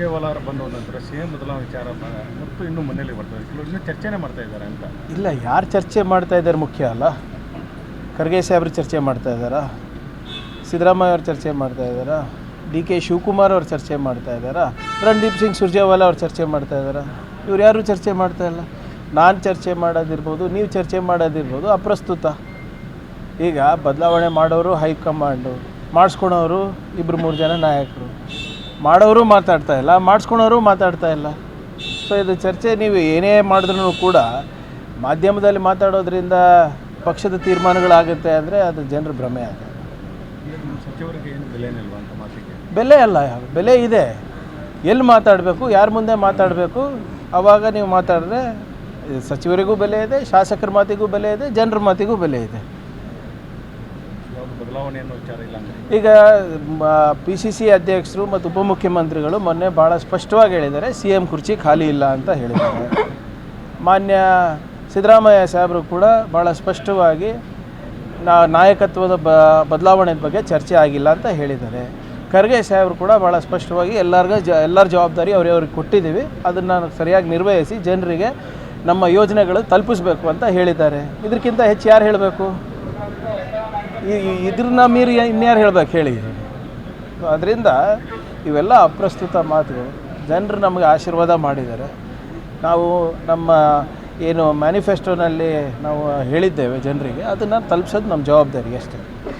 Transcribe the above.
ಅವರು ಬಂದ ನಂತರ ಸಿ ಎಂ ಬದಲಾವಣೆ ವಿಚಾರ ಮತ್ತು ಇನ್ನೂ ಮನೆಯಲ್ಲಿ ಬರ್ತದೆ ಕೆಲವರು ಇನ್ನೂ ಚರ್ಚೆನೇ ಮಾಡ್ತಾ ಇದ್ದಾರೆ ಅಂತ. ಇಲ್ಲ, ಯಾರು ಚರ್ಚೆ ಮಾಡ್ತಾ ಇದ್ದಾರೆ ಮುಖ್ಯ ಅಲ್ಲ. ಖರ್ಗೆ ಸಾಹೇಬ್ರು ಚರ್ಚೆ ಮಾಡ್ತಾ ಇದ್ದಾರಾ? ಸಿದ್ದರಾಮಯ್ಯ ಅವ್ರು ಚರ್ಚೆ ಮಾಡ್ತಾ ಇದ್ದಾರಾ? ಡಿ ಕೆ ಶಿವಕುಮಾರ್ ಅವ್ರು ಚರ್ಚೆ ಮಾಡ್ತಾ ಇದ್ದಾರಾ? ರಣದೀಪ್ ಸಿಂಗ್ ಸುರ್ಜೇವಾಲಾ ಅವ್ರು ಚರ್ಚೆ ಮಾಡ್ತಾ ಇದ್ದಾರಾ? ಇವ್ರು ಯಾರು ಚರ್ಚೆ ಮಾಡ್ತಾ ಇಲ್ಲ? ನಾನು ಚರ್ಚೆ ಮಾಡೋದಿರ್ಬೋದು, ನೀವು ಚರ್ಚೆ ಮಾಡೋದಿರ್ಬೋದು ಅಪ್ರಸ್ತುತ. ಈಗ ಬದಲಾವಣೆ ಮಾಡೋರು ಹೈಕಮಾಂಡು. ಮಾಡಿಸ್ಕೊಳೋರು ಇಬ್ಬರು ಮೂರು ಜನ ನಾಯಕರು. ಮಾಡೋರು ಮಾತಾಡ್ತಾ ಇಲ್ಲ ಮಾಡಿಸ್ಕೊಳೋರು ಮಾತಾಡ್ತಾ ಇಲ್ಲ. ಸೊ ಇದು ಚರ್ಚೆ ನೀವು ಏನೇ ಮಾಡಿದ್ರೂ ಕೂಡ ಮಾಧ್ಯಮದಲ್ಲಿ ಮಾತಾಡೋದ್ರಿಂದ ಪಕ್ಷದ ತೀರ್ಮಾನಗಳಾಗುತ್ತೆ ಅಂದರೆ ಅದು ಜನರ ಭ್ರಮೆ ಆಗುತ್ತೆ. ಬೆಲೆ ಅಲ್ಲ ಬೆಲೆ ಇದೆ. ಎಲ್ಲಿ ಮಾತಾಡಬೇಕು ಯಾರ ಮುಂದೆ ಮಾತಾಡಬೇಕು ಆವಾಗ ನೀವು ಮಾತಾಡಿದ್ರೆ ಸಚಿವರಿಗೂ ಬೆಲೆ ಇದೆ ಶಾಸಕರ ಮಾತಿಗೂ ಬೆಲೆ ಇದೆ ಜನರ ಮಾತಿಗೂ ಬೆಲೆ ಇದೆ. ಯಾವುದು ಬದಲಾವಣೆ ಅನ್ನೋ ವಿಚಾರ ಇಲ್ಲ ಈಗ ಪಿ ಸಿ ಸಿ ಅಧ್ಯಕ್ಷರು ಮತ್ತು ಉಪಮುಖ್ಯಮಂತ್ರಿಗಳು ಮೊನ್ನೆ ಭಾಳ ಸ್ಪಷ್ಟವಾಗಿ ಹೇಳಿದ್ದಾರೆ, ಸಿ ಎಂ ಕುರ್ಚಿ ಖಾಲಿ ಇಲ್ಲ ಅಂತ ಹೇಳಿದ್ದಾರೆ. ಮಾನ್ಯ ಸಿದ್ದರಾಮಯ್ಯ ಸಾಹೇಬರು ಕೂಡ ಭಾಳ ಸ್ಪಷ್ಟವಾಗಿ ನಾ, ನಾಯಕತ್ವದ ಬದಲಾವಣೆ ಬಗ್ಗೆ ಚರ್ಚೆ ಆಗಿಲ್ಲ ಅಂತ ಹೇಳಿದ್ದಾರೆ. ಖರ್ಗೆ ಸಾಹೇಬರು ಕೂಡ ಭಾಳ ಸ್ಪಷ್ಟವಾಗಿ ಎಲ್ಲರಿಗೂ ಜ, ಎಲ್ಲರ ಜವಾಬ್ದಾರಿ ಅವ್ರವ್ರಿಗೆ ಕೊಟ್ಟಿದ್ದೀವಿ, ಅದನ್ನು ಸರಿಯಾಗಿ ನಿರ್ವಹಿಸಿ ಜನರಿಗೆ ನಮ್ಮ ಯೋಜನೆಗಳು ತಲುಪಿಸ್ಬೇಕು ಅಂತ ಹೇಳಿದ್ದಾರೆ. ಇದಕ್ಕಿಂತ ಹೆಚ್ಚು ಯಾರು ಹೇಳಬೇಕು? ಇದ್ರನ್ನ ಮೀರಿ ಇನ್ಯಾರು ಹೇಳ್ಬೇಕು ಹೇಳಿ? ಅದರಿಂದ ಇವೆಲ್ಲ ಅಪ್ರಸ್ತುತ ಮಾತುಗಳು ಜನರು ನಮಗೆ ಆಶೀರ್ವಾದ ಮಾಡಿದ್ದಾರೆ. ನಾವು ನಮ್ಮ ಏನು ಮ್ಯಾನಿಫೆಸ್ಟೋನಲ್ಲಿ ನಾವು ಹೇಳಿದ್ದೇವೆ ಜನರಿಗೆ. ಅದನ್ನು ತಲುಪಿಸೋದು ನಮ್ಮ ಜವಾಬ್ದಾರಿ ಅಷ್ಟೇ.